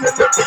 Let's go.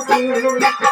Thank you.